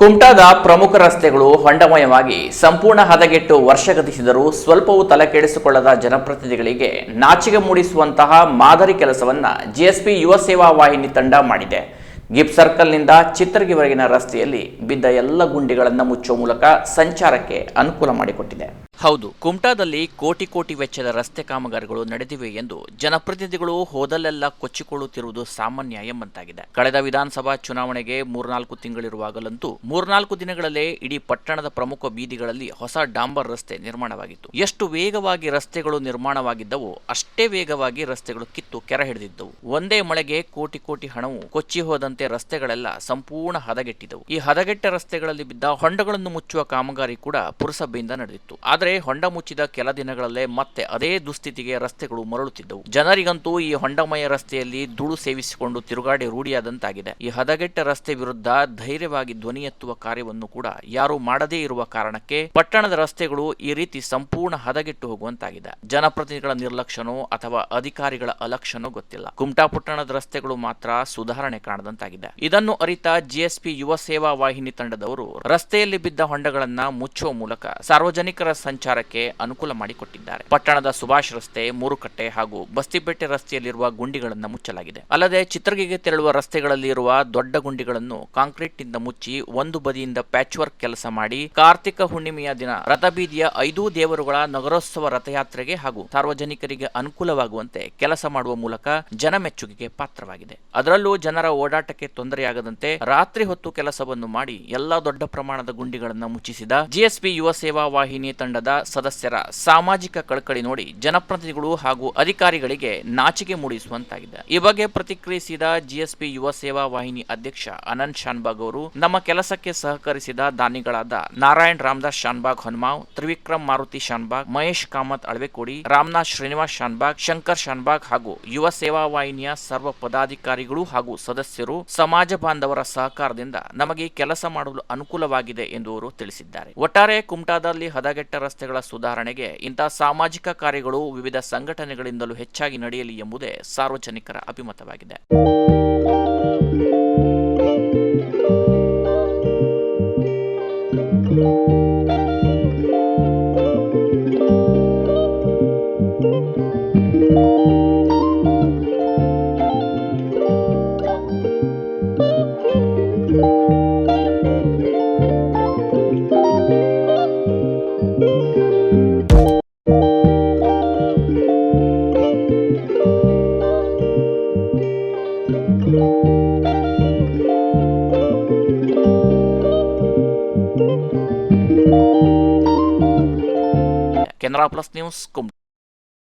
ಕುಮಟಾದ ಪ್ರಮುಖ ರಸ್ತೆಗಳು ಹೊಂಡಮಯವಾಗಿ ಸಂಪೂರ್ಣ ಹದಗೆಟ್ಟು ವರ್ಷಗತಿಸಿದರೂ ಸ್ವಲ್ಪವೂ ತಲೆಕೆಡಿಸಿಕೊಳ್ಳದ ಜನಪ್ರತಿನಿಧಿಗಳಿಗೆ ನಾಚಿಗೆ ಮೂಡಿಸುವಂತಹ ಮಾದರಿ ಕೆಲಸವನ್ನ ಜಿಎಸ್ಪಿ ಯುವ ಸೇವಾ ವಾಹಿನಿ ತಂಡ ಮಾಡಿದೆ. ಗಿಫ್ಟ್ ಸರ್ಕಲ್ನಿಂದ ಚಿತ್ರಗಿವರೆಗಿನ ರಸ್ತೆಯಲ್ಲಿ ಬಿದ್ದ ಎಲ್ಲ ಗುಂಡಿಗಳನ್ನು ಮುಚ್ಚುವ ಮೂಲಕ ಸಂಚಾರಕ್ಕೆ ಅನುಕೂಲ ಮಾಡಿಕೊಟ್ಟಿದೆ. ಹೌದು, ಕುಮಟಾದಲ್ಲಿ ಕೋಟಿ ಕೋಟಿ ವೆಚ್ಚದ ರಸ್ತೆ ಕಾಮಗಾರಿಗಳು ನಡೆದಿವೆ ಎಂದು ಜನಪ್ರತಿನಿಧಿಗಳು ಹೋದಲ್ಲೆಲ್ಲ ಕೊಚ್ಚಿಕೊಳ್ಳುತ್ತಿರುವುದು ಸಾಮಾನ್ಯ ಎಂಬಂತಾಗಿದೆ. ಕಳೆದ ವಿಧಾನಸಭಾ ಚುನಾವಣೆಗೆ ಮೂರ್ನಾಲ್ಕು ತಿಂಗಳಿರುವಾಗಲಂತೂ ಮೂರ್ನಾಲ್ಕು ದಿನಗಳಲ್ಲೇ ಇಡೀ ಪಟ್ಟಣದ ಪ್ರಮುಖ ಬೀದಿಗಳಲ್ಲಿ ಹೊಸ ಡಾಂಬರ್ ರಸ್ತೆ ನಿರ್ಮಾಣವಾಗಿತ್ತು. ಎಷ್ಟು ವೇಗವಾಗಿ ರಸ್ತೆಗಳು ನಿರ್ಮಾಣವಾಗಿದ್ದವು ಅಷ್ಟೇ ವೇಗವಾಗಿ ರಸ್ತೆಗಳು ಕಿತ್ತು ಕೆರ ಹಿಡಿದಿದ್ದವು. ಒಂದೇ ಮಳೆಗೆ ಕೋಟಿ ಕೋಟಿ ಹಣವು ಕೊಚ್ಚಿ ಹೋದಂತೆ ರಸ್ತೆಗಳೆಲ್ಲ ಸಂಪೂರ್ಣ ಹದಗೆಟ್ಟಿದ್ದವು. ಈ ಹದಗೆಟ್ಟ ರಸ್ತೆಗಳಲ್ಲಿ ಬಿದ್ದ ಹೊಂಡಗಳನ್ನು ಮುಚ್ಚುವ ಕಾಮಗಾರಿ ಕೂಡ ಪುರಸಭೆಯಿಂದ ನಡೆದಿತ್ತು. ಆದರೆ ಹೊಂಡ ಮುಚ್ಚಿದ ಕೆಲ ದಿನಗಳಲ್ಲೇ ಮತ್ತೆ ಅದೇ ದುಸ್ಥಿತಿಗೆ ರಸ್ತೆಗಳು ಮರಳುತ್ತಿದ್ದವು. ಜನರಿಗಂತೂ ಈ ಹೊಂಡಮಯ ರಸ್ತೆಯಲ್ಲಿ ಧೂಳು ಸೇವಿಸಿಕೊಂಡು ತಿರುಗಾಡಿ ರೂಢಿಯಾದಂತಾಗಿದೆ. ಈ ಹದಗೆಟ್ಟ ರಸ್ತೆ ವಿರುದ್ಧ ಧೈರ್ಯವಾಗಿ ಧ್ವನಿ ಎತ್ತುವ ಕಾರ್ಯವನ್ನು ಕೂಡ ಯಾರು ಮಾಡದೇ ಇರುವ ಕಾರಣಕ್ಕೆ ಪಟ್ಟಣದ ರಸ್ತೆಗಳು ಈ ರೀತಿ ಸಂಪೂರ್ಣ ಹದಗೆಟ್ಟು ಹೋಗುವಂತಾಗಿದೆ. ಜನಪ್ರತಿನಿಧಿಗಳ ನಿರ್ಲಕ್ಷ್ಯನೋ ಅಥವಾ ಅಧಿಕಾರಿಗಳ ಅಲಕ್ಷ್ಯನೋ ಗೊತ್ತಿಲ್ಲ. ಕುಮಟಾ ಪಟ್ಟಣದ ರಸ್ತೆಗಳು ಮಾತ್ರ ಸುಧಾರಣೆ ಕಾಣದಂತಾಗಿದೆ. ಇದನ್ನು ಅರಿತ ಜಿಎಸ್ಪಿ ಯುವ ಸೇವಾ ವಾಹಿನಿ ತಂಡದವರು ರಸ್ತೆಯಲ್ಲಿ ಬಿದ್ದ ಹೊಂಡಗಳನ್ನ ಮುಚ್ಚುವ ಮೂಲಕ ಸಾರ್ವಜನಿಕರ ಸಂಚಾರಕ್ಕೆ ಅನುಕೂಲ ಮಾಡಿಕೊಟ್ಟಿದ್ದಾರೆ. ಪಟ್ಟಣದ ಸುಭಾಷ್ ರಸ್ತೆ, ಮೂರುಕಟ್ಟೆ ಹಾಗೂ ಬಸ್ತಿಪೇಟೆ ರಸ್ತೆಯಲ್ಲಿರುವ ಗುಂಡಿಗಳನ್ನು ಮುಚ್ಚಲಾಗಿದೆ. ಅಲ್ಲದೆ ಚಿತ್ರಗಿಗೆ ತೆರಳುವ ರಸ್ತೆಗಳಲ್ಲಿರುವ ದೊಡ್ಡ ಗುಂಡಿಗಳನ್ನು ಕಾಂಕ್ರೀಟ್ನಿಂದ ಮುಚ್ಚಿ ಒಂದು ಬದಿಯಿಂದ ಪ್ಯಾಚ್ ವರ್ಕ್ ಕೆಲಸ ಮಾಡಿ ಕಾರ್ತಿಕ ಹುಣ್ಣಿಮೆಯ ದಿನ ರಥಬೀದಿಯ ಐದೂ ದೇವರುಗಳ ನಗರೋತ್ಸವ ರಥಯಾತ್ರೆಗೆ ಹಾಗೂ ಸಾರ್ವಜನಿಕರಿಗೆ ಅನುಕೂಲವಾಗುವಂತೆ ಕೆಲಸ ಮಾಡುವ ಮೂಲಕ ಜನಮೆಚ್ಚುಗೆಗೆ ಪಾತ್ರವಾಗಿದೆ. ಅದರಲ್ಲೂ ಜನರ ಓಡಾಟಕ್ಕೆ ತೊಂದರೆಯಾಗದಂತೆ ರಾತ್ರಿ ಹೊತ್ತು ಕೆಲಸವನ್ನು ಮಾಡಿ ಎಲ್ಲಾ ದೊಡ್ಡ ಪ್ರಮಾಣದ ಗುಂಡಿಗಳನ್ನು ಮುಚ್ಚಿಸಿದ ಜಿಎಸ್ಪಿ ಯುವ ಸೇವಾ ವಾಹಿನಿ ತಂಡದ ಸದಸ್ಯರ ಸಾಮಾಜಿಕ ಕಳಕಳಿ ನೋಡಿ ಜನಪ್ರತಿನಿಧಿಗಳು ಹಾಗೂ ಅಧಿಕಾರಿಗಳಿಗೆ ನಾಚಿಕೆ ಮೂಡಿಸುವಂತಾಗಿದೆ. ಈ ಬಗ್ಗೆ ಪ್ರತಿಕ್ರಿಯಿಸಿದ ಜಿಎಸ್ಪಿ ಯುವ ಸೇವಾ ವಾಹಿನಿ ಅಧ್ಯಕ್ಷ ಅನಂತ್ ಶಾನ್ಬಾಗ್ ಅವರು, ನಮ್ಮ ಕೆಲಸಕ್ಕೆ ಸಹಕರಿಸಿದ ದಾನಿಗಳಾದ ನಾರಾಯಣ್ ರಾಮದಾಸ್ ಶಾನ್ಬಾಗ್, ಹನುಮಾವ್, ತ್ರಿವಿಕ್ರಮ್ ಮಾರುತಿ ಶಾನ್ಬಾಗ್, ಮಹೇಶ್ ಕಾಮತ್ ಅಳವೆಕೋಡಿ, ರಾಮನಾಥ್ ಶ್ರೀನಿವಾಸ್ ಶಾನ್ಬಾಗ್, ಶಂಕರ್ ಶಾನ್ಬಾಗ್ ಹಾಗೂ ಯುವ ಸೇವಾ ವಾಹಿನಿಯ ಸರ್ವ ಪದಾಧಿಕಾರಿಗಳು ಹಾಗೂ ಸದಸ್ಯರು ಸಮಾಜ ಬಾಂಧವರ ಸಹಕಾರದಿಂದ ನಮಗೆ ಕೆಲಸ ಮಾಡಲು ಅನುಕೂಲವಾಗಿದೆ ಎಂದು ಅವರು ತಿಳಿಸಿದ್ದಾರೆ. ಒಟ್ಟಾರೆ ಕುಮಟಾದಲ್ಲಿ ಹದಗೆಟ್ಟ ರಸ್ತೆಗಳ ಸುಧಾರಣೆಗೆ ಇಂತಹ ಸಾಮಾಜಿಕ ಕಾರ್ಯಗಳು ವಿವಿಧ ಸಂಘಟನೆಗಳಿಂದಲೂ ಹೆಚ್ಚಾಗಿ ನಡೆಯಲಿ ಎಂಬುದೇ ಸಾರ್ವಜನಿಕರ ಅಭಿಮತವಾಗಿದೆ. General Plus News